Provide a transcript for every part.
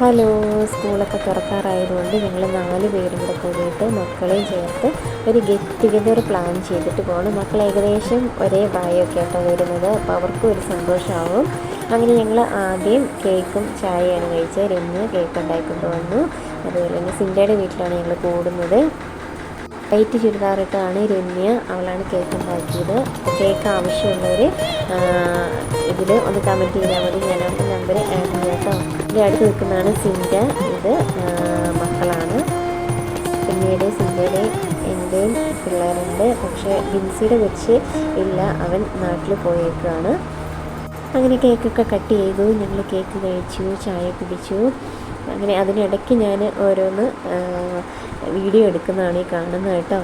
Hello സ്കൂളൊക്കെ തുറക്കാറായതുകൊണ്ട് ഞങ്ങൾ നാല് പേരും കൂടെ കൂടിയിട്ട് മക്കളെയും ചേർത്ത് ഒരു ഗെറ്റ് ടുഗദർ പ്ലാൻ ചെയ്തിട്ട് പോകണം മക്കൾ ഏകദേശം ഒരേ പ്രായമൊക്കെ ആയിട്ടാണ് വരുന്നത്. അപ്പോൾ അവർക്കും ഒരു സന്തോഷമാവും അങ്ങനെ ഞങ്ങൾ ആദ്യം കേക്കും ചായയാണ് കഴിച്ചത്. രമ്യ കേക്ക് ഉണ്ടാക്കിക്കൊണ്ട് വന്നു. അതുപോലെ തന്നെ സിൻഡയുടെ വീട്ടിലാണ് ഞങ്ങൾ കൂടുന്നത്. വൈറ്റ് ചുരിദാറിട്ടാണ് രമ്യ അവളാണ് കേക്ക് ഉണ്ടാക്കിയത് കേക്ക് ആവശ്യമുള്ളവർ ഇതിൽ ഒന്ന് കമന്റ് ചെയ്താൽ മതി. ഞാൻ അവരുടെ നമ്പർ ആഡ് ചെയ്യാം കേട്ടോ. ഇതിന്റെ അടുത്ത് നിൽക്കുന്നതാണ് സിൻഡ. ഇത് മക്കളാണ്. പിന്നീട് സിൻഡയുടെ എന്റെയും പിള്ളേരുണ്ട്. പക്ഷേ ബിൻസിയുടെ വെച്ച് ഇല്ല. അവൻ നാട്ടിൽ പോയേക്കാണ് അങ്ങനെ കേക്കൊക്കെ കട്ട് ചെയ്തു. ഞങ്ങൾ കേക്ക് കഴിച്ചു ചായ കുടിച്ചു. അങ്ങനെ അതിനിടയ്ക്ക് ഞാൻ ഓരോന്ന് വീഡിയോ എടുക്കുന്നതാണ് ഈ കാണുന്നത് കേട്ടോ.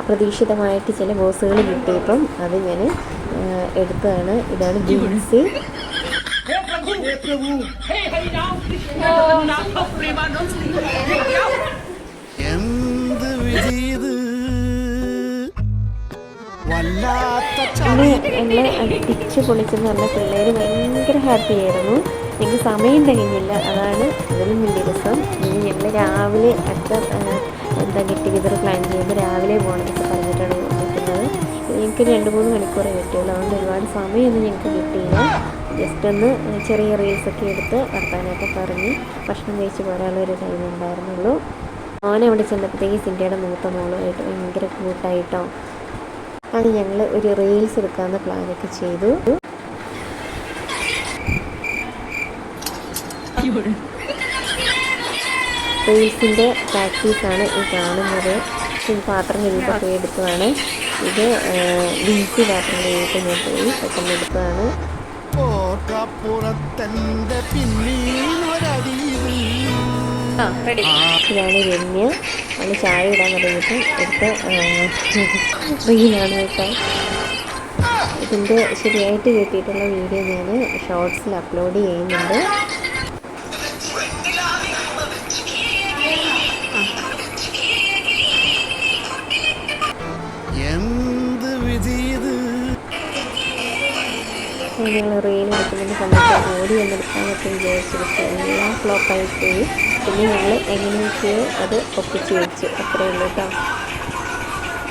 അപ്രതീക്ഷിതമായിട്ട് ചില ബോസുകൾ കിട്ടിയപ്പം അത് ഞാൻ എടുത്തതാണ്. ഇതാണ് ജീൻസ്. എന്ത് വിജയത് വല്ലാ അങ്ങനെ എന്നെ അടിച്ച് പൊളിച്ചെന്ന് പറഞ്ഞ പിള്ളേർ ഭയങ്കര ഹാപ്പി ആയിരുന്നു. എനിക്ക് സമയം തികഞ്ഞില്ല. അതാണ് അതിലും വലിയ രസം ഞങ്ങൾ രാവിലെ അത്ര എന്താ ഗെറ്റ് ടുഗദർ പ്ലാൻ ചെയ്യുമ്പോൾ രാവിലെ പോകണമെന്നൊക്കെ പറഞ്ഞിട്ടാണ് നിൽക്കുന്നത് എനിക്ക് രണ്ട് മൂന്ന് മണിക്കൂറേ കിട്ടിയുള്ളൂ അതുകൊണ്ട് ഒരുപാട് സമയമൊന്നും ഞങ്ങൾക്ക് കിട്ടിയില്ല. ജസ്റ്റ് ഒന്ന് ചെറിയ റീൽസൊക്കെ എടുത്ത് വർത്താനമൊക്കെ പറഞ്ഞ് ഭക്ഷണം കഴിച്ച് പോരാനുള്ള ഒരു ടൈം ഉണ്ടായിരുന്നുള്ളൂ. മോനെ അവിടെ ചെന്നപ്പോഴത്തേക്ക് സിൻഡയുടെ മൂത്ത മോളുമായിട്ട് ഭയങ്കര കൂട്ടായിട്ടോ അത് ഞങ്ങൾ ഒരു റീൽസ് എടുക്കാമെന്ന പ്ലാനൊക്കെ ചെയ്തു. റീൽസിന്റെ പ്രാക്ടീസാണ് ഈ കാണുന്നത്. പാത്രം കഴിയുമ്പോൾ പോയി എടുത്തതാണ്. ഇത് വിൻസി പാത്രം കഴിയുമ്പോൾ ഞാൻ പോയി. പെട്ടെന്ന് എടുത്തതാണ്. പിന്നീന്നൊരടിയത് ഇതാണ് രമ്യ. അവൾ ചായ ഇടാൻ തുടങ്ങിയിട്ട് എടുത്ത് റീലാണ് കേട്ടോ. ഇതിന്റെ ശരിയായിട്ട് കിട്ടിയിട്ടുള്ള വീഡിയോ ഞാൻ ഷോർട്സിൽ അപ്ലോഡ് ചെയ്യുന്നുണ്ട്. ഞങ്ങൾ റീൽ എടുക്കുന്നതിന് സമയത്ത് ഓടി വന്നെടുക്കാനൊക്കെ വിചാരിച്ചു പക്ഷേ എല്ലാം ഫ്ലോപ്പായി പോയി പിന്നെ ഞങ്ങൾ എങ്ങനെയൊക്കെയോ അത് ഒപ്പിച്ച് വെച്ചു. അത്രയേ ഉള്ളൂ കേട്ടോ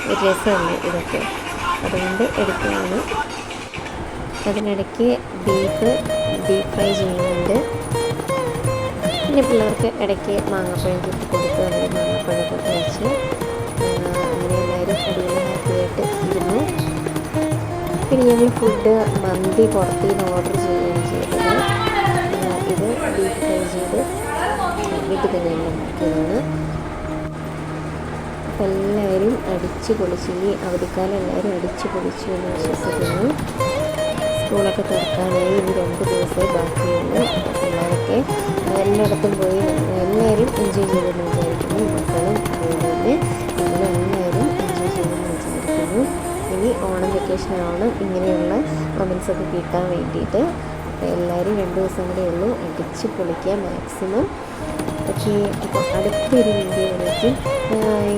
ഒരു രസമല്ലേ ഇതൊക്കെ? അതുകൊണ്ട് എടുക്കുകയാണ്. അതിനിടയ്ക്ക് ബീഫ് ബീഫ് ഫ്രൈ ചെയ്യുന്നുണ്ട്. പിന്നെ പിള്ളേർക്ക് ഇടയ്ക്ക് മാങ്ങാപ്പഴം കിട്ടി കൊടുത്ത് അവർ മാങ്ങാപ്പഴമൊക്കെ കഴിച്ച് അങ്ങനെ എല്ലാവരും അടിപൊളി ഹാപ്പിയായിട്ട് ഇരുന്നു. പിന്നെ ഞങ്ങൾ ഫുഡ് മന്തി പുറത്തു നിന്ന് ഓർഡർ ചെയ്യുകയാണ് ചെയ്തത്. ഇത് ഡീപ് ഫ്രൈ ചെയ്ത് വീട്ടിൽ തന്നെ ഉണ്ടാക്കിയതാണ് അപ്പം എല്ലാവരും അടിച്ചു പൊളിച്ച് ഈ അവധിക്കാലം എല്ലാവരും അടിച്ചു പൊളിച്ചു എന്ന് വിശ്വസിക്കുന്നു. സ്കൂളൊക്കെ തുറക്കാനായി ഇനി രണ്ട് ദിവസമേ ബാക്കിയുള്ളൂ. പിള്ളേരൊക്കെ എല്ലായിടത്തും പോയി എല്ലാവരും എൻജോയ് ചെയ്തെന്ന് വിചാരിക്കുന്നു. മക്കളും ഓണം ഇങ്ങനെയുള്ള കമൻസൊക്കെ കിട്ടാൻ വേണ്ടിയിട്ട് അപ്പോൾ എല്ലാവരും രണ്ട് ദിവസം കൂടെ ഉള്ളൂ. അടിച്ച് പൊളിക്കുക മാക്സിമം അപ്പോൾ അടുത്തൊരു വീഡിയോയിലേക്ക് ബൈ